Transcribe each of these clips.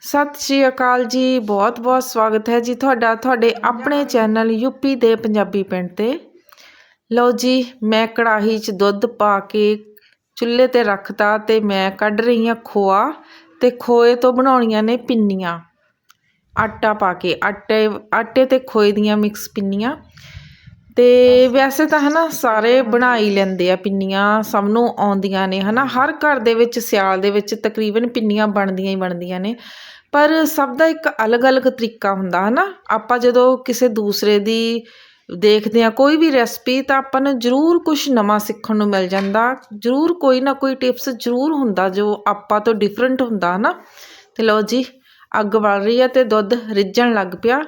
ਸਤਿ ਸ਼੍ਰੀ ਅਕਾਲ ਜੀ, ਬਹੁਤ ਬਹੁਤ ਸਵਾਗਤ ਹੈ ਜੀ ਤੁਹਾਡਾ, ਤੁਹਾਡੇ ਆਪਣੇ ਚੈਨਲ ਯੂਪੀ ਦੇ ਪੰਜਾਬੀ ਪਿੰਡ ਤੇ। ਲਓ ਜੀ, ਮੈਂ ਕੜਾਹੀ 'ਚ ਦੁੱਧ ਪਾ ਕੇ ਚੁੱਲ੍ਹੇ ਤੇ ਰੱਖਤਾ ਤੇ ਮੈਂ ਕੱਢ ਰਹੀ ਹਾਂ ਖੋਆ ਤੇ ਖੋਏ ਤੋਂ ਬਣਾਉਣੀਆਂ ਨੇ ਪਿੰਨੀਆਂ। ਆਟਾ ਪਾ ਕੇ, ਆਟੇ ਆਟੇ ਤੇ ਖੋਏ ਦੀਆਂ ਮਿਕਸ ਪਿੰਨੀਆਂ। ਤੇ ਵੈਸੇ ਤਾਂ ਹੈ ਨਾ ਸਾਰੇ ਬਣਾ ਹੀ ਲੈਂਦੇ ਆ ਪਿੰਨੀਆਂ, ਸਭ ਨੂੰ ਆਉਂਦੀਆਂ ਨੇ ਹੈ ਨਾ ਹਰ ਘਰ ਦੇ ਵਿੱਚ, ਸਿਆਲ ਦੇ ਵਿੱਚ ਤਕਰੀਬਨ ਪਿੰਨੀਆਂ ਬਣਦੀਆਂ ਹੀ ਬਣਦੀਆਂ ਨੇ। ਪਰ ਸਭ ਦਾ ਇੱਕ ਅਲੱਗ-ਅਲੱਗ ਤਰੀਕਾ ਹੁੰਦਾ ਹੈ ਨਾ ਆਪਾਂ ਜਦੋਂ ਕਿਸੇ ਦੂਸਰੇ ਦੀ ਦੇਖਦੇ ਹਾਂ ਕੋਈ ਵੀ ਰੈਸਪੀ ਤਾਂ ਆਪਾਂ ਨੂੰ ਜ਼ਰੂਰ ਕੁਝ ਨਵਾਂ ਸਿੱਖਣ ਨੂੰ ਮਿਲ ਜਾਂਦਾ। ਜ਼ਰੂਰ ਕੋਈ ਨਾ ਕੋਈ ਟਿਪਸ ਜ਼ਰੂਰ ਹੁੰਦਾ ਜੋ ਆਪਾਂ ਤੋਂ ਡਿਫਰੈਂਟ ਹੁੰਦਾ ਹਨਾ। ਤੇ ਲਓ ਜੀ, ਅੱਗ ਬਲ ਰਹੀ ਹੈ ਤੇ ਦੁੱਧ ਰਿੱਝਣ ਲੱਗ ਪਿਆ।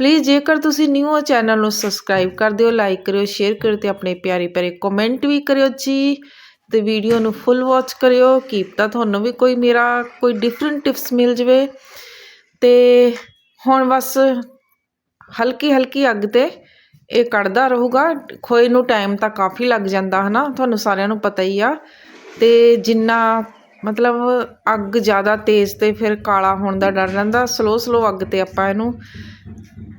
ਪਲੀਜ਼ ਜੇਕਰ ਤੁਸੀਂ ਨਿਊ ਹੋ ਚੈਨਲ ਨੂੰ ਸਬਸਕ੍ਰਾਈਬ ਕਰ ਦਿਓ ਲਾਈਕ ਕਰਿਓ ਸ਼ੇਅਰ ਕਰਿਓ ਤੇ ਆਪਣੇ ਪਿਆਰੇ ਪਿਆਰੇ ਕਮੈਂਟ ਵੀ ਕਰਿਓ ਜੀ। ਤੇ ਵੀਡੀਓ ਨੂੰ ਫੁੱਲ ਵਾਚ ਕਰਿਓ ਕੀ ਪਤਾ ਤੁਹਾਨੂੰ ਵੀ ਕੋਈ ਮੇਰਾ ਕੋਈ ਡਿਫਰੈਂਟ ਟਿਪਸ ਮਿਲ ਜਵੇ। ਤੇ ਹੁਣ ਬਸ ਹਲਕੀ ਹਲਕੀ ਅੱਗ ਤੇ ਇਹ ਕੱਢਦਾ ਰਹੂਗਾ। ਖੋਏ ਨੂੰ ਟਾਈਮ ਤਾਂ ਕਾਫੀ ਲੱਗ ਜਾਂਦਾ ਹਨਾ, ਤੁਹਾਨੂੰ ਸਾਰਿਆਂ ਨੂੰ ਪਤਾ ਹੀ ਆ। ਤੇ ਜਿੰਨਾ ਮਤਲਬ ਅੱਗ ਜ਼ਿਆਦਾ ਤੇਜ਼ ਤੇ ਫਿਰ ਕਾਲਾ ਹੋਣ ਦਾ ਡਰ ਰਹਿੰਦਾ ਸਲੋ ਸਲੋ ਅੱਗ ਤੇ ਆਪਾਂ ਇਹਨੂੰ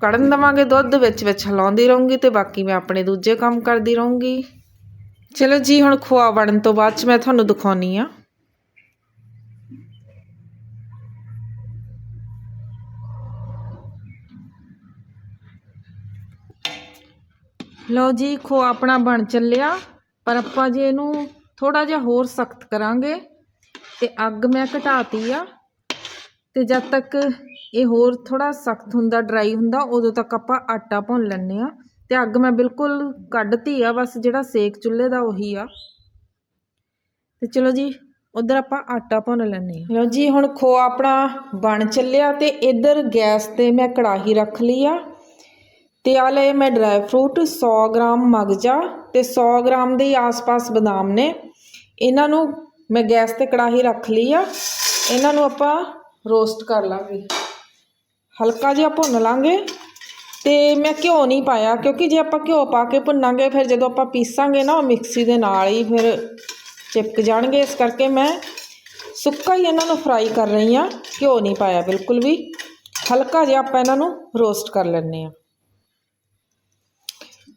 ਕੜਨ ਦੇਵਾਂਗੇ ਦੁੱਧ, ਵਿੱਚ ਵਿੱਚ ਹਿਲਾਉਂਦੀ ਰਹੂੰਗੀ ਤੇ ਬਾਕੀ ਮੈਂ ਆਪਣੇ ਦੂਜੇ ਕੰਮ ਕਰਦੀ ਰਹੂੰਗੀ। ਚਲੋ ਜੀ, ਹੁਣ ਖੋਆ ਬਣਨ ਤੋਂ ਬਾਅਦ ਚ ਮੈਂ ਤੁਹਾਨੂੰ ਦਿਖਾਉਣੀ ਆ। ਲਓ ਜੀ, ਖੋਆ ਆਪਣਾ ਬਣ ਚੱਲਿਆ। ਪਰ ਆਪਾਂ ਜੇ ਇਹਨੂੰ ਥੋੜਾ ਜਿਹਾ ਹੋਰ ਸਖਤ ਕਰਾਂਗੇ ਤੇ ਅੱਗ ਮੈਂ ਘਟਾਤੀ ਆ। ਤੇ ਜਦ ਤੱਕ ਇਹ ਹੋਰ ਥੋੜਾ ਸਖਤ ਹੁੰਦਾ ਡਰਾਈ ਹੁੰਦਾ, ਉਦੋਂ ਤੱਕ ਆਪਾਂ ਆਟਾ ਭੁੰਨ ਲੈਂਦੇ ਆ ਤੇ ਅੱਗ ਮੈਂ ਬਿਲਕੁਲ ਕੱਢਤੀ ਆ, ਬਸ ਜਿਹੜਾ ਸੇਕ ਚੁੱਲ੍ਹੇ ਦਾ ਉਹੀ ਆ। ਤੇ ਚਲੋ ਜੀ, ਉਧਰ ਆਪਾਂ ਆਟਾ ਭੁੰਨ ਲੈਣੇ ਆ ਲਓ ਜੀ, ਹੁਣ ਖੋਆ ਆਪਣਾ ਬਣ ਚੱਲਿਆ ਤੇ ਇੱਧਰ ਗੈਸ ਤੇ ਮੈਂ ਕੜਾਹੀ ਰੱਖ ਲਈ ਆ। ਤੇ ਆ ਲਏ ਮੈਂ ਡਰਾਈ ਫਰੂਟ 100 ਗ੍ਰਾਮ ਮਗਜਾ ਤੇ 100 ਗ੍ਰਾਮ ਦੇ ਆਸ-ਪਾਸ ਬਦਾਮ ਨੇ। ਇਹਨਾਂ ਨੂੰ ਮੈਂ ਗੈਸ ਤੇ ਕੜਾਹੀ ਰੱਖ ਲਈ ਆ। ਇਹਨਾਂ ਨੂੰ ਆਪਾਂ ਰੋਸਟ ਕਰ ਲਾਂਗੇ। ਹਲਕਾ ਜਿਹਾ ਭੁੰਨ ਲਾਂਗੇ ਤੇ ਮੈਂ ਘਿਓ ਨਹੀਂ ਪਾਇਆ, ਕਿਉਂਕਿ ਜੇ ਆਪਾਂ ਘਿਓ ਪਾ ਕੇ ਭੁੰਨਾਂਗੇ, ਫਿਰ ਜਦੋਂ ਆਪਾਂ ਪੀਸਾਂਗੇ ਨਾ, ਉਹ ਮਿਕਸੀ ਦੇ ਨਾਲ ਹੀ ਫਿਰ ਚਿਪਕ ਜਾਣਗੇ। ਇਸ ਕਰਕੇ ਮੈਂ ਸੁੱਕਾ ਹੀ ਇਹਨਾਂ ਨੂੰ ਫਰਾਈ ਕਰ ਰਹੀ ਆ ਘਿਓ ਨਹੀਂ ਪਾਇਆ ਬਿਲਕੁਲ ਵੀ। ਹਲਕਾ ਜਿਹਾ ਆਪਾਂ ਇਹਨਾਂ ਨੂੰ ਰੋਸਟ ਕਰ ਲੈਣੇ ਆ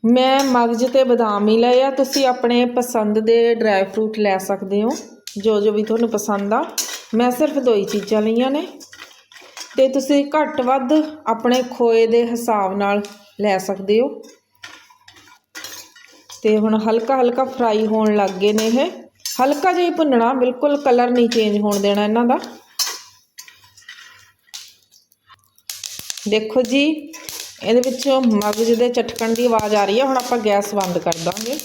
ਮੈਂ ਮਗਜ ਤੇ ਬਦਾਮ ਹੀ ਲਏ ਆ, ਤੁਸੀਂ ਆਪਣੇ ਪਸੰਦ ਦੇ ਡਰਾਈ ਫਰੂਟ ਲੈ ਸਕਦੇ ਹੋ, ਜੋ ਜੋ ਵੀ ਤੁਹਾਨੂੰ ਪਸੰਦ ਆ। ਮੈਂ ਸਿਰਫ ਦੋ ਹੀ ਚੀਜ਼ਾਂ ਲਈਆਂ ਨੇ। ਤੇ ਤੁਸੀਂ ਘੱਟ ਵੱਧ ਆਪਣੇ ਖੋਏ ਦੇ ਹਿਸਾਬ ਨਾਲ ਲੈ ਸਕਦੇ ਹੋ। ਤੇ ਹੁਣ ਹਲਕਾ ਹਲਕਾ ਫਰਾਈ ਹੋਣ ਲੱਗ ਗਏ ਨੇ ਇਹ। ਹਲਕਾ ਜਿਹਾ ਭੁੰਨਣਾ, ਬਿਲਕੁਲ ਕਲਰ ਨਹੀਂ ਚੇਂਜ ਹੋਣ ਦੇਣਾ ਇਹਨਾਂ ਦਾ। ਦੇਖੋ ਜੀ, ਇਹਦੇ ਵਿੱਚੋਂ ਮਗਜ ਦੇ ਚਟਕਣ ਦੀ ਆਵਾਜ਼ ਆ ਰਹੀ ਹੈ ਹੁਣ ਆਪਾਂ ਗੈਸ ਬੰਦ ਕਰ ਦਾਂਗੇ।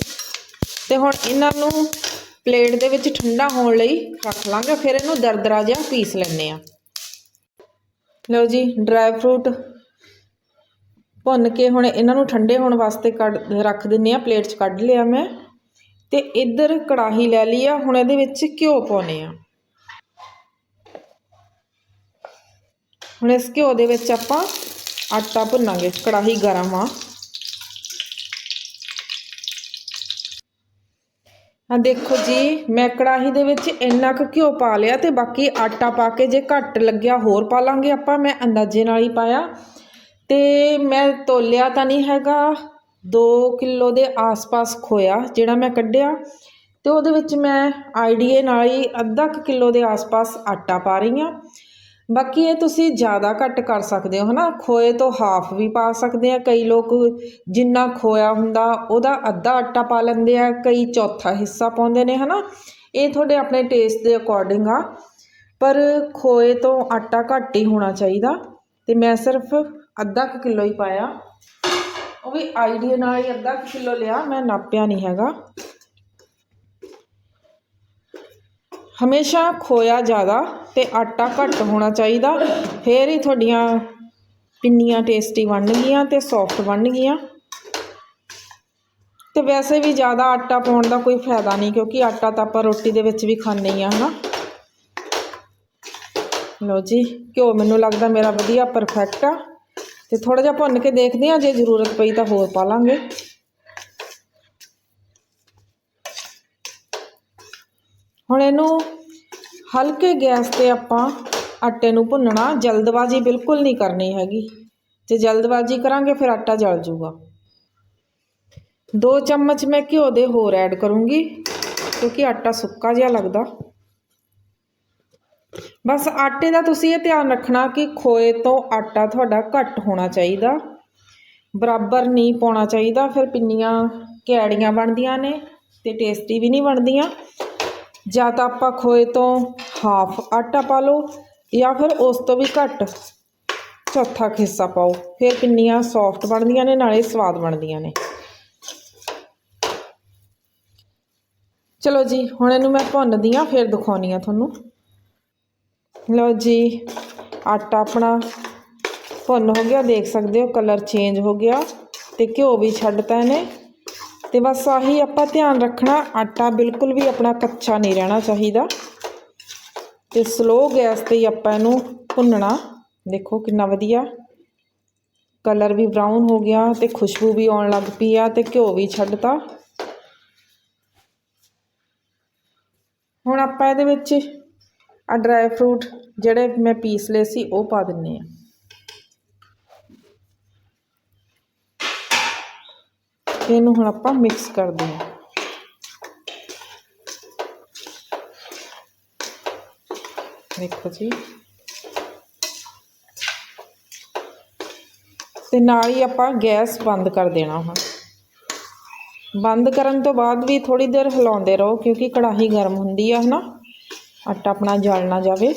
ਤੇ ਹੁਣ ਇਹਨਾਂ ਨੂੰ ਪਲੇਟ ਦੇ ਵਿੱਚ ਠੰਡਾ ਹੋਣ ਲਈ ਰੱਖ ਲਾਂਗੇ, ਫਿਰ ਇਹਨੂੰ ਦਰਦਰਾ ਜਿਹਾ ਪੀਸ ਲੈਣੇ ਆ ਲਓ ਜੀ ਡਰਾਈ ਫਰੂਟ ਭੁੰਨ ਕੇ ਹੁਣ ਇਹਨਾਂ ਨੂੰ ਠੰਡੇ ਹੋਣ ਵਾਸਤੇ ਕੱਢ, ਰੱਖ ਦਿੰਨੇ ਆ ਪਲੇਟ 'ਚ ਕੱਢ ਲਿਆ ਮੈਂ। ਤੇ ਇੱਧਰ ਕੜਾਹੀ ਲੈ ਲਈ ਆ, ਹੁਣ ਇਹਦੇ ਵਿੱਚ ਘਿਓ ਪਾਉਨੇ ਆ। ਹੁਣ ਇਸ ਘਿਓ ਦੇ ਵਿੱਚ ਆਪਾਂ ਆਟਾ ਭੁੰਨਾਂਗੇ, ਕੜਾਹੀ ਗਰਮ ਆ। ਆ ਦੇਖੋ ਜੀ, ਮੈਂ ਕੜਾਹੀ ਦੇ ਵਿੱਚ ਇੰਨਾ ਕੁ ਘਿਓ ਪਾ ਲਿਆ ਤੇ ਬਾਕੀ ਆਟਾ ਪਾ ਕੇ ਜੇ ਘੱਟ ਲੱਗਿਆ ਹੋਰ ਪਾ ਲਾਂਗੇ ਆਪਾਂ, ਮੈਂ ਅੰਦਾਜ਼ੇ ਨਾਲ ਹੀ ਪਾਇਆ। ਤੇ ਮੈਂ ਤੋਲਿਆ ਤਾਂ ਨਹੀਂ ਹੈਗਾ 2 ਕਿਲੋ ਦੇ ਆਸ-ਪਾਸ ਖੋਇਆ, ਜਿਹੜਾ ਮੈਂ ਕੱਢਿਆ। ਤੇ ਉਹਦੇ ਵਿੱਚ ਮੈਂ ਆਈਡੀਏ ਨਾਲ ਹੀ ਅੱਧਾ ਕੁ ਕਿਲੋ ਦੇ ਆਸ-ਪਾਸ ਆਟਾ ਪਾ ਰਹੀ ਹਾਂ। ਬਾਕੀ ਇਹ ਤੁਸੀਂ ਜ਼ਿਆਦਾ ਘੱਟ ਕਰ ਸਕਦੇ ਹੋ, ਹਨਾ? ਖੋਏ ਤੋਂ ਹਾਫ ਵੀ ਪਾ ਸਕਦੇ ਆ। ਕਈ ਲੋਕ ਜਿੰਨਾ ਖੋਇਆ ਹੁੰਦਾ, ਉਹਦਾ ਅੱਧਾ ਆਟਾ ਪਾ ਲੈਂਦੇ ਆ। ਕਈ ਚੌਥਾ ਹਿੱਸਾ ਪਾਉਂਦੇ ਨੇ, ਹਨਾ? ਇਹ ਤੁਹਾਡੇ ਆਪਣੇ ਟੇਸਟ ਦੇ ਅਕੋਰਡਿੰਗ ਆ। ਪਰ ਖੋਏ ਤੋਂ ਆਟਾ ਘੱਟ ਹੀ ਹੋਣਾ ਚਾਹੀਦਾ। ਤੇ ਮੈਂ ਸਿਰਫ ਅੱਧਾ ਕੁ ਕਿਲੋ ਹੀ ਪਾਇਆ। ਉਹ ਵੀ ਆਈਡੀਆ ਨਾਲ ਹੀ ਅੱਧਾ ਕੁ ਕਿਲੋ ਲਿਆ, ਮੈਂ ਨਾਪਿਆ ਨਹੀਂ ਹੈਗਾ। ਹਮੇਸ਼ਾ ਖੋਇਆ ਜ਼ਿਆਦਾ ਅਤੇ ਆਟਾ ਘੱਟ ਹੋਣਾ ਚਾਹੀਦਾ। ਫਿਰ ਹੀ ਤੁਹਾਡੀਆਂ ਪਿੰਨੀਆਂ ਟੇਸਟੀ ਬਣਨਗੀਆਂ ਤੇ ਸੌਫਟ ਬਣਨਗੀਆਂ ਤੇ ਵੈਸੇ ਵੀ ਜ਼ਿਆਦਾ ਆਟਾ ਪਾਉਣ ਦਾ ਕੋਈ ਫਾਇਦਾ ਨਹੀਂ, ਕਿਉਂਕਿ ਆਟਾ ਤਾਂ ਆਪਾਂ ਰੋਟੀ ਦੇ ਵਿੱਚ ਵੀ ਖਾਂਦੇ ਹੀ ਆ ਹਨਾ। ਲਓ ਜੀ, ਘਿਓ ਮੈਨੂੰ ਲੱਗਦਾ ਮੇਰਾ ਵਧੀਆ ਪਰਫੈਕਟ ਆ। ਤੇ ਥੋੜਾ ਜਿਹਾ ਭੁੰਨ ਕੇ ਦੇਖਦੇ ਆ ਜੇ ਜ਼ਰੂਰਤ ਪਈ ਤਾਂ ਹੋਰ ਪਾ ਲਾਂਗੇ। ਹੁਣ ਇਹਨੂੰ ਹਲਕੇ ਗੈਸ ਤੇ ਆਪਾਂ ਆਟੇ ਨੂੰ ਭੁੰਨਣਾ। ਜਲਦਬਾਜ਼ੀ ਬਿਲਕੁਲ ਨਹੀਂ ਕਰਨੀ ਹੈਗੀ। ਜੇ ਜਲਦਬਾਜ਼ੀ ਕਰਾਂਗੇ, ਫਿਰ ਆਟਾ ਜਲ ਜਾਊਗਾ ਦੋ ਚਮਚ ਮੈਂ ਘਿਓ ਦੇ ਹੋਰ ਐਡ ਕਰੂੰਗੀ, ਕਿਉਂਕਿ ਆਟਾ ਸੁੱਕਾ ਜਿਹਾ ਲੱਗਦਾ। ਬਸ ਆਟੇ ਦਾ ਤੁਸੀਂ ਇਹ ਧਿਆਨ ਰੱਖਣਾ ਕਿ ਖੋਏ ਤੋਂ ਆਟਾ ਤੁਹਾਡਾ ਘੱਟ ਹੋਣਾ ਚਾਹੀਦਾ। ਬਰਾਬਰ ਨਹੀਂ ਪਾਉਣਾ ਚਾਹੀਦਾ। ਫਿਰ ਪਿੰਨੀਆਂ ਕੈੜੀਆਂ ਬਣਦੀਆਂ ਨੇ ਤੇ ਟੇਸਟੀ ਵੀ ਨਹੀਂ ਬਣਦੀਆਂ। ਜਾਂ ਤਾਂ ਆਪਾਂ ਖੋਏ ਤੋਂ ਹਾਫ ਆਟਾ ਪਾ ਲਓ ਜਾਂ ਫਿਰ ਉਸ ਤੋਂ ਵੀ ਘੱਟ ਚੌਥਾ ਹਿੱਸਾ ਪਾਓ। ਫਿਰ ਪਿੰਨੀਆਂ ਸੌਫਟ ਬਣਦੀਆਂ ਨੇ, ਨਾਲੇ ਸਵਾਦ ਬਣਦੀਆਂ ਨੇ। ਚਲੋ ਜੀ, ਹੁਣ ਇਹਨੂੰ ਮੈਂ ਭੁੰਨਦੀ ਆ ਫਿਰ ਦਿਖਾਉਣੀ ਆ ਤੁਹਾਨੂੰ। ਲਓ ਜੀ, ਆਟਾ ਆਪਣਾ ਭੁੰਨ ਹੋ ਗਿਆ, ਦੇਖ ਸਕਦੇ ਹੋ, ਕਲਰ ਚੇਂਜ ਹੋ ਗਿਆ ਤੇ ਘਿਓ ਵੀ ਛੱਡਤਾ ਇਹਨੇ। ਤੇ ਬਸ ਆਹੀ ਆਪਾਂ ਧਿਆਨ ਰੱਖਣਾ, ਆਟਾ ਬਿਲਕੁਲ ਵੀ ਆਪਣਾ ਕੱਚਾ ਨਹੀਂ ਰਹਿਣਾ ਚਾਹੀਦਾ। ਤੇ ਸਲੋ ਗੈਸ ਤੇ ਹੀ ਆਪਾਂ ਇਹਨੂੰ ਭੁੰਨਣਾ। ਦੇਖੋ ਕਿੰਨਾ ਵਧੀਆ ਕਲਰ ਵੀ ਬਰਾਊਨ ਹੋ ਗਿਆ ਤੇ ਖੁਸ਼ਬੂ ਵੀ ਆਉਣ ਲੱਗ ਪਈ ਆ ਤੇ ਘਿਓ ਵੀ ਛੱਡਤਾ। ਹੁਣ ਆਪਾਂ ਇਹਦੇ ਵਿੱਚ ਆ ਡਰਾਈ ਫਰੂਟ ਜਿਹੜੇ ਮੈਂ ਪੀਸ ਲਏ ਸੀ ਉਹ ਪਾ ਦਿੰਨੇ ਆ ਇਹਨੂੰ ਹੁਣ ਆਪਾਂ ਮਿਕਸ ਕਰਦੇ ਹਾਂ। ਦੇਖੋ ਜੀ। ਤੇ ਨਾਲ ਹੀ ਆਪਾਂ ਗੈਸ ਬੰਦ ਕਰ ਦੇਣਾ ਹੁਣ। ਬੰਦ ਕਰਨ ਤੋਂ ਬਾਅਦ ਵੀ ਥੋੜੀ ਦੇਰ ਹਿਲਾਉਂਦੇ ਰਹੋ ਕਿਉਂਕਿ ਕੜਾਹੀ ਗਰਮ ਹੁੰਦੀ ਆ ਹਨਾ। ਆਟਾ ਆਪਣਾ ਜਲ ਨਾ ਜਾਵੇ।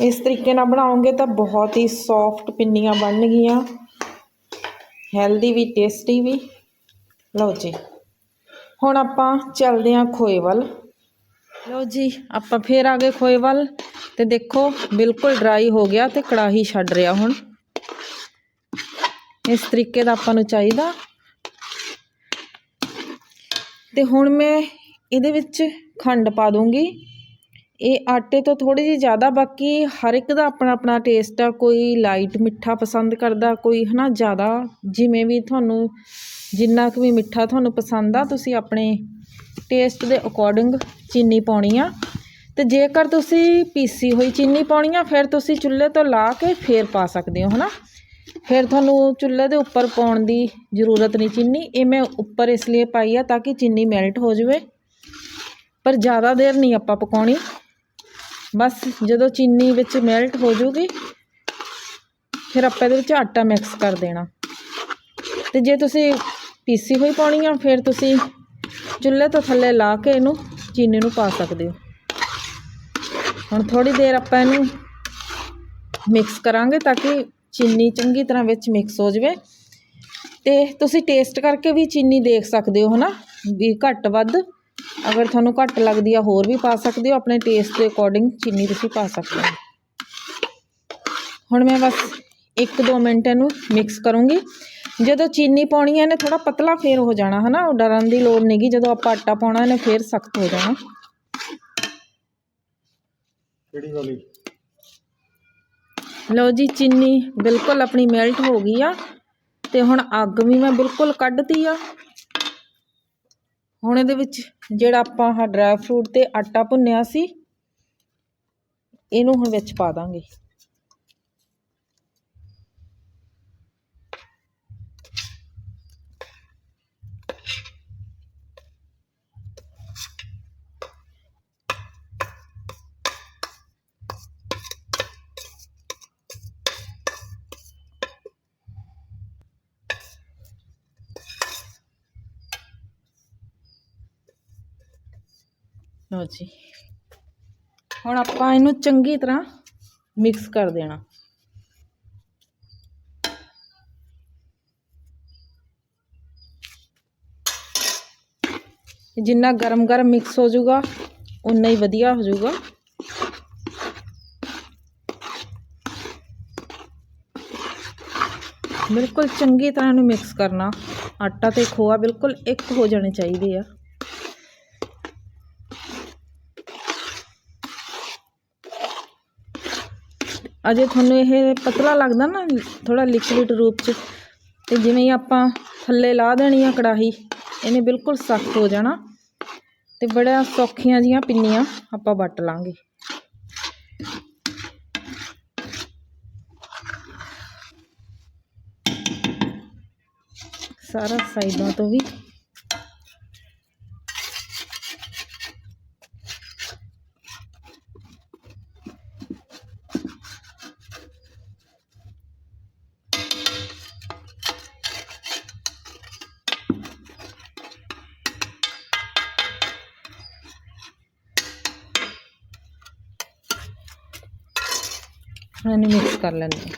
ਇਸ ਤਰੀਕੇ ਨਾਲ ਬਣਾਉਂਗੇ ਤਾਂ ਬਹੁਤ ਹੀ ਸੌਫਟ ਪਿੰਨੀਆਂ ਬਣਨਗੀਆਂ ਹੈਲਦੀ ਵੀ ਟੇਸਟੀ ਵੀ। ਲਓ ਜੀ। ਹੁਣ ਆਪਾਂ ਚੱਲਦੇ ਹਾਂ ਖੋਏ ਵੱਲ। ਲਓ ਜੀ, ਆਪਾਂ ਫੇਰ ਆ ਗਏ ਖੋਏ ਵੱਲ। ਤੇ ਦੇਖੋ, ਬਿਲਕੁਲ ਡਰਾਈ ਹੋ ਗਿਆ ਤੇ ਕੜਾਹੀ ਛੱਡ ਰਿਹਾ ਹੁਣ। ਇਸ ਤਰੀਕੇ ਦਾ ਆਪਾਂ ਨੂੰ ਚਾਹੀਦਾ। ਤੇ ਹੁਣ ਮੈਂ ਇਹਦੇ ਵਿੱਚ ਖੰਡ ਪਾ ਦੂੰਗੀ। ਇਹ ਆਟੇ ਤੋਂ ਥੋੜ੍ਹੀ ਜਿਹੀ ਜ਼ਿਆਦਾ, ਬਾਕੀ ਹਰ ਇੱਕ ਦਾ ਆਪਣਾ ਆਪਣਾ ਟੇਸਟ ਆ, ਕੋਈ ਲਾਈਟ ਮਿੱਠਾ ਪਸੰਦ ਕਰਦਾ, ਕੋਈ ਹੈ ਨਾ ਜ਼ਿਆਦਾ, ਜਿਵੇਂ ਵੀ ਤੁਹਾਨੂੰ ਜਿੰਨਾ ਕੁ ਵੀ ਮਿੱਠਾ ਤੁਹਾਨੂੰ ਪਸੰਦ ਆ, ਤੁਸੀਂ ਆਪਣੇ ਟੇਸਟ ਦੇ ਅਕੋਰਡਿੰਗ ਚੀਨੀ ਪਾਉਣੀ ਆ। ਤੇ ਜੇਕਰ ਤੁਸੀਂ ਪੀਸੀ ਹੋਈ ਚੀਨੀ ਪਾਉਣੀ ਆ, ਫਿਰ ਤੁਸੀਂ ਚੁੱਲ੍ਹੇ ਤੋਂ ਲਾ ਕੇ ਫੇਰ ਪਾ ਸਕਦੇ ਹੋ, ਹਨਾ। ਫਿਰ ਤੁਹਾਨੂੰ ਚੁੱਲ੍ਹੇ ਦੇ ਉੱਪਰ ਪਾਉਣ ਦੀ ਜ਼ਰੂਰਤ ਨਹੀਂ ਚੀਨੀ, ਇਹ ਮੈਂ ਉੱਪਰ ਇਸ ਲਈ ਪਾਈ ਆ, ਤਾਂ ਕਿ ਚੀਨੀ ਮੈਲਟ ਹੋ ਜਾਵੇ। ਪਰ ਜ਼ਿਆਦਾ ਦੇਰ ਨਹੀਂ ਆਪਾਂ ਪਕਾਉਣੀ। ਬਸ ਜਦੋਂ ਚੀਨੀ ਵਿੱਚ ਮੈਲਟ ਹੋ ਜੂਗੀ ਫਿਰ ਆਪਾਂ ਇਹਦੇ ਵਿੱਚ ਆਟਾ ਮਿਕਸ ਕਰ ਦੇਣਾ। ਤੇ ਜੇ ਤੁਸੀਂ ਪੀਸੀ ਹੋਈ ਪਾਉਣੀ ਆ, ਫਿਰ ਤੁਸੀਂ ਚੁੱਲ੍ਹੇ ਤੋਂ ਥੱਲੇ ਲਾ ਕੇ ਇਹਨੂੰ ਚੀਨੀ ਨੂੰ ਪਾ ਸਕਦੇ ਹੋ। ਹੁਣ ਥੋੜੀ ਦੇਰ ਆਪਾਂ ਇਹਨੂੰ ਮਿਕਸ ਕਰਾਂਗੇ ਤਾਂ ਕਿ ਚੀਨੀ ਚੰਗੀ ਤਰ੍ਹਾਂ ਵਿੱਚ ਮਿਕਸ ਹੋ ਜਾਵੇ। ਤੇ ਤੁਸੀਂ ਟੇਸਟ ਕਰਕੇ ਵੀ ਚੀਨੀ ਦੇਖ ਸਕਦੇ ਹੋ ਹਨਾ, ਵੀ ਘੱਟ ਵੱਧ। ਅਗਰ ਤੁਹਾਨੂੰ ਘੱਟ ਲੱਗਦੀ ਆ ਹੋਰ ਵੀ ਪਾ ਸਕਦੇ ਹੋ। ਆਪਣੇ ਟੇਸਟ ਦੇ ਅਕੋਰਡਿੰਗ ਚੀਨੀ ਤੁਸੀਂ ਪਾ ਸਕਦੇ ਹੋ। ਹੁਣ ਮੈਂ ਬਸ 1-2 ਮਿੰਟ ਇਹਨੂੰ ਮਿਕਸ ਕਰੂੰਗੀ। ਜਦੋਂ ਚੀਨੀ ਪਾਉਣੀ ਹੈ ਇਹਨੇ ਥੋੜਾ ਪਤਲਾ ਫੇਰ ਹੋ ਜਾਣਾ ਹਨਾ? ਡਰਨ ਦੀ ਲੋੜ ਨਹੀਂਗੀ ਜਦੋਂ ਆਪਾਂ ਆਟਾ ਪਾਉਣਾ ਇਹਨੇ ਫੇਰ ਸਖਤ ਹੋ ਜਾਣਾ। ਕਿਹੜੀ ਵਾਲੀ? ਲਓ ਜੀ ਚੀਨੀ ਬਿਲਕੁਲ ਆਪਣੀ ਮੈਲਟ ਹੋ ਗਈ ਆ। ਤੇ ਹੁਣ ਅੱਗ ਵੀ ਮੈਂ ਬਿਲਕੁਲ ਕੱਢਤੀ ਆ। ਹੁਣ ਇਹਦੇ ਵਿੱਚ ਜਿਹੜਾ ਆਪਾਂ ਆਹ ਡਰਾਈ ਫਰੂਟ ਅਤੇ ਆਟਾ ਭੁੰਨਿਆ ਸੀ, ਇਹਨੂੰ ਹੁਣ ਵਿੱਚ ਪਾ ਦਾਂਗੇ। ਲਓ ਜੀ। ਹੁਣ ਆਪਾਂ ਇਹਨੂੰ ਚੰਗੀ ਤਰ੍ਹਾਂ ਮਿਕਸ ਕਰ ਦੇਣਾ। ਜਿੰਨਾ ਗਰਮ ਗਰਮ ਮਿਕਸ ਹੋ ਜਾਊਗਾ ਉਨਾ ਹੀ ਵਧੀਆ ਹੋ ਜਾਊਗਾ। ਬਿਲਕੁਲ ਚੰਗੀ ਤਰ੍ਹਾਂ ਇਹਨੂੰ ਮਿਕਸ ਕਰਨਾ। ਆਟਾ ਤੇ ਖੋਆ ਬਿਲਕੁਲ ਇੱਕ ਹੋ ਜਾਣੇ ਚਾਹੀਦੇ ਆ। ਅਜੇ ਤੁਹਾਨੂੰ ਇਹ ਪਤਲਾ ਲੱਗਦਾ ਨਾ ਥੋੜਾ ਲਿਕਵਿਡ ਰੂਪ ਚ। ਤੇ ਜਿਵੇਂ ਹੀ ਆਪਾਂ ਥੱਲੇ ਲਾ ਦੇਣੀ ਆ ਕੜਾਹੀ, ਇਹਨੇ ਬਿਲਕੁਲ ਸਖਤ ਹੋ ਜਾਣਾ। ਤੇ ਬੜਾ ਸੌਖੀਆਂ ਜੀਆਂ ਪਿੰਨੀਆਂ ਆਪਾਂ ਵੱਟ ਲਾਂਗੇ। ਸਾਰਾ ਸਾਈਡਾਂ ਤੋਂ ਵੀ ਹੁਣ ਇਹਨੂੰ ਮਿਕਸ ਕਰ ਲੈਂਦੇ ਹਾਂ।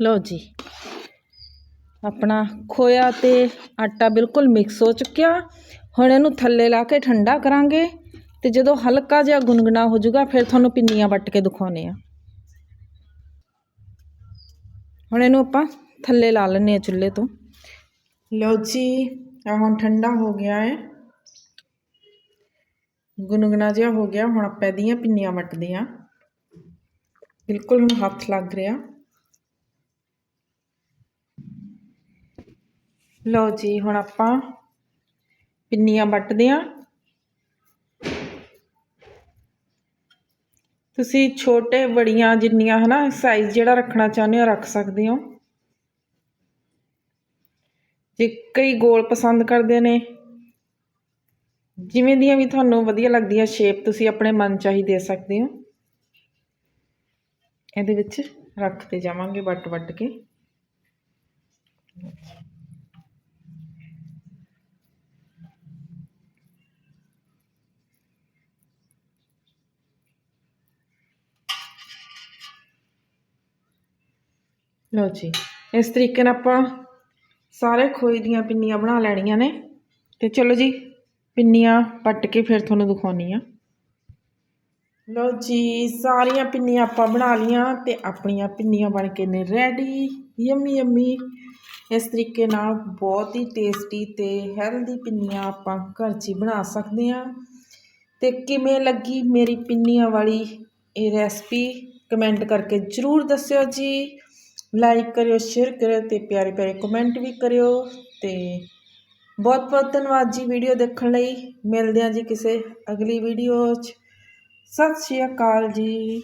ਲਓ ਜੀ, ਆਪਣਾ ਖੋਇਆ ਤੇ ਆਟਾ ਬਿਲਕੁਲ ਮਿਕਸ ਹੋ ਚੁੱਕਿਆ। ਹੁਣ ਇਹਨੂੰ ਥੱਲੇ ਲਾ ਕੇ ਠੰਡਾ ਕਰਾਂਗੇ ਤੇ ਜਦੋਂ ਹਲਕਾ ਜਿਹਾ ਗੁਨਗੁਣਾ ਹੋ ਜਾਊਗਾ, ਫਿਰ ਤੁਹਾਨੂੰ ਪਿੰਨੀਆਂ ਵੱਟ ਕੇ ਦਿਖਾਉਨੇ ਆ ਹੁਣ ਇਹਨੂੰ ਆਪਾਂ ਥੱਲੇ ਲਾ ਲੈਂਦੇ ਆ ਚੁੱਲ੍ਹੇ ਤੋਂ। ਲਓ ਜੀ ਹੁਣ ਠੰਡਾ ਹੋ ਗਿਆ ਹੈ ਗੁਨਗੁਣਾ ਜਿਹਾ ਹੋ ਗਿਆ, ਹੁਣ ਆਪਾਂ ਇਹਦੀਆਂ ਪਿੰਨੀਆਂ ਵੱਟਦੇ ਆ। ਬਿਲਕੁਲ ਹੁਣ ਹੱਥ ਲੱਗ ਰਿਹਾ। ਲਓ ਜੀ, ਹੁਣ ਆਪਾਂ ਪਿੰਨੀਆਂ ਵੱਟਦੇ ਆ। ਤੁਸੀਂ ਛੋਟੇ ਬੜੀਆਂ ਜਿੰਨੀਆਂ ਹਨਾ ਸਾਈਜ਼ ਜਿਹੜਾ ਰੱਖਣਾ ਚਾਹੁੰਦੇ ਹੋ, ਰੱਖ ਸਕਦੇ ਹੋ। ਜੇ ਕਈ ਗੋਲ ਪਸੰਦ ਕਰਦੇ ਨੇ, ਜਿਵੇਂ ਦੀਆਂ ਵੀ ਤੁਹਾਨੂੰ ਵਧੀਆ ਲੱਗਦੀਆਂ ਸ਼ੇਪ ਤੁਸੀਂ ਆਪਣੇ ਮਨ ਚਾਹੀ ਦੇ ਸਕਦੇ ਹੋ। ਇਹਦੇ ਵਿੱਚ ਰੱਖਦੇ ਜਾਵਾਂਗੇ ਵੱਟ ਵੱਟ ਕੇ। ਲਓ ਜੀ, ਇਸ ਤਰੀਕੇ ਨਾਲ ਆਪਾਂ ਸਾਰੇ ਖੋਏ ਦੀਆਂ ਪਿੰਨੀਆਂ ਬਣਾ ਲੈਣੀਆਂ ਨੇ। ਤੇ ਚਲੋ ਜੀ, ਪਿੰਨੀਆਂ ਪੱਟ ਕੇ ਫਿਰ ਤੁਹਾਨੂੰ ਦਿਖਾਉਣੀ ਆ। ਲਓ ਜੀ, ਸਾਰੀਆਂ ਪਿੰਨੀਆਂ ਆਪਾਂ ਬਣਾ ਲੀਆਂ ਤੇ ਆਪਣੀਆਂ ਪਿੰਨੀਆਂ ਬਣ ਕੇ ਨੇ ਰੈਡੀ ਯਮੀ ਯਮੀ। ਇਸ ਤਰੀਕੇ ਨਾਲ ਬਹੁਤ ਹੀ ਟੇਸਟੀ ਤੇ ਹੈਲਦੀ ਪਿੰਨੀਆਂ ਆਪਾਂ ਘਰ 'ਚ ਹੀ ਬਣਾ ਸਕਦੇ ਹਾਂ। ਤੇ ਕਿਵੇਂ ਲੱਗੀ ਮੇਰੀ ਪਿੰਨੀਆਂ ਵਾਲੀ ਇਹ ਰੈਸਪੀ ਕਮੈਂਟ ਕਰਕੇ ਜ਼ਰੂਰ ਦੱਸਿਓ ਜੀ। ਲਾਈਕ ਕਰਿਓ ਸ਼ੇਅਰ ਕਰਿਓ ਤੇ ਪਿਆਰੇ ਪਿਆਰੇ ਕਮੈਂਟ ਵੀ ਕਰਿਓ ਤੇ ਬਹੁਤ ਬਹੁਤ ਧੰਨਵਾਦ ਜੀ ਵੀਡੀਓ ਦੇਖਣ ਲਈ। ਮਿਲਦੇ ਹਾਂ ਜੀ ਕਿਸੇ ਅਗਲੀ ਵੀਡੀਓ 'ਚ। ਸਤਿ ਸ਼੍ਰੀ ਅਕਾਲ ਜੀ।